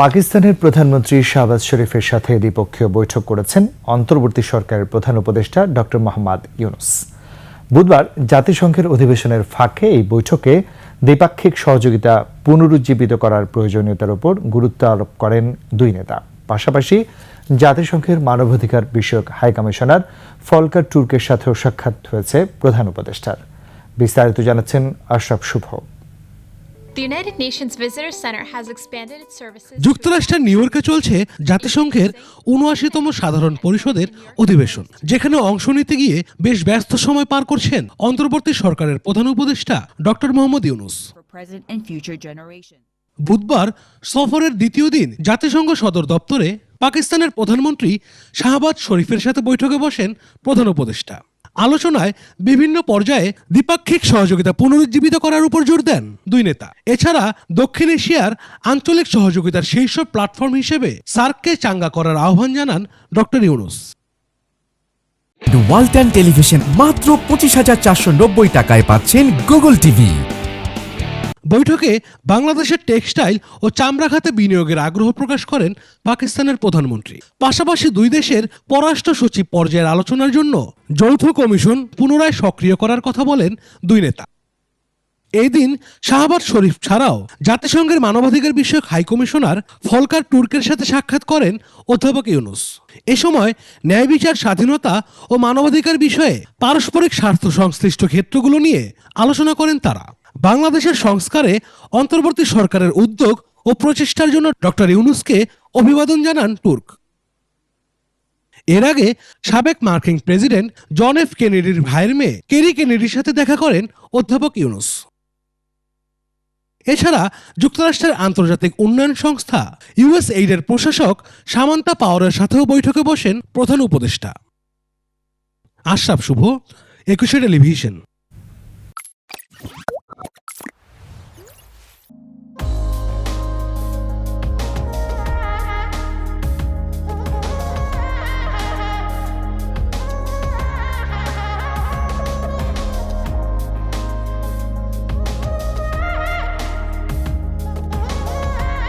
পাকিস্তানের প্রধানমন্ত্রী শাহবাজ শরীফের সাথে দ্বিপক্ষীয় বৈঠক করেছেন অন্তর্বর্তী সরকারের প্রধান উপদেষ্টা ডক্টর মোহাম্মদ ইউনুস। বুধবার জাতিসংঘের অধিবেশনের ফাঁকে এই বৈঠকে দ্বিপাক্ষিক সহযোগিতা পুনরুজ্জীবিত করার প্রয়োজনীয়তার উপর গুরুত্ব আরোপ করেন দুই নেতা। পাশাপাশি জাতিসংঘের মানবাধিকার বিষয়ক হাইকমিশনার ফলকার টুর্কের সাথেও সাক্ষাৎ হয়েছে প্রধান উপদেষ্টার। বিস্তারিত জানাচ্ছেন আশরাফ শুভ। যুক্তরাষ্ট্রের নিউ ইয়র্কে চলছে জাতিসংঘের উনআশিতম সাধারণ পরিষদের অধিবেশন যেখানে অংশ নিতে গিয়ে বেশ ব্যস্ত সময় পার করছেন অন্তর্বর্তী সরকারের প্রধান উপদেষ্টা ডক্টর মোহাম্মদ ইউনুস. বুধবার সফরের দ্বিতীয় দিন জাতিসংঘ সদর দপ্তরে পাকিস্তানের প্রধানমন্ত্রী শাহবাজ শরীফের সাথে বৈঠকে বসেন প্রধান উপদেষ্টা। আলোচনায় বিভিন্ন পর্যায়ে দ্বিপাক্ষিক সহযোগিতা পুনরুজ্জীবিত করার উপর জোর দেন। দুই নেতা। এছাড়া দক্ষিণ এশিয়ার আঞ্চলিক সহযোগিতার শীর্ষ প্ল্যাটফর্ম হিসেবে সার্ককে চাঙ্গা করার আহ্বান জানান ডক্টর ইউনুস। ওয়ালটন টেলিভিশন মাত্র পঁচিশ হাজার চারশো নব্বই টাকায় পাচ্ছেন গুগল টিভি বৈঠকে বাংলাদেশের টেক্সটাইল ও চামড়া খাতে বিনিয়োগের আগ্রহ প্রকাশ করেন পাকিস্তানের প্রধানমন্ত্রী। পাশাপাশি দুই দেশের পররাষ্ট্র সচিব পর্যায়ের আলোচনার জন্য যৌথ কমিশন পুনরায় সক্রিয় করার কথা বলেন দুই নেতা। এই দিন শাহবাজ শরীফ ছাড়াও জাতিসংঘের মানবাধিকার বিষয়ক হাইকমিশনার ফলকার টুর্কের সাথে সাক্ষাৎ করেন অধ্যাপক ইউনুস। এ সময় ন্যায় বিচার, স্বাধীনতা ও মানবাধিকার বিষয়ে পারস্পরিক স্বার্থ সংশ্লিষ্ট ক্ষেত্রগুলো নিয়ে আলোচনা করেন তারা। বাংলাদেশের সংস্কারে অন্তর্বর্তী সরকারের উদ্যোগ ও প্রচেষ্টার জন্য ডক্টর ইউনুসকে অভিবাদন জানান টুর্ক এর আগে সাবেক মার্কিন প্রেসিডেন্ট জন এফ কেনেডির ভাইয়ের মেয়ে কেরি কেনেডির সাথে দেখা করেন অধ্যাপক ইউনুস। এছাড়া যুক্তরাষ্ট্রের আন্তর্জাতিক উন্নয়ন সংস্থা ইউএস এইডের প্রশাসক সামান্তা পাওয়ারের সাথেও বৈঠকে বসেন প্রধান উপদেষ্টা। আশরাফ শুভ, একুশে টেলিভিশন।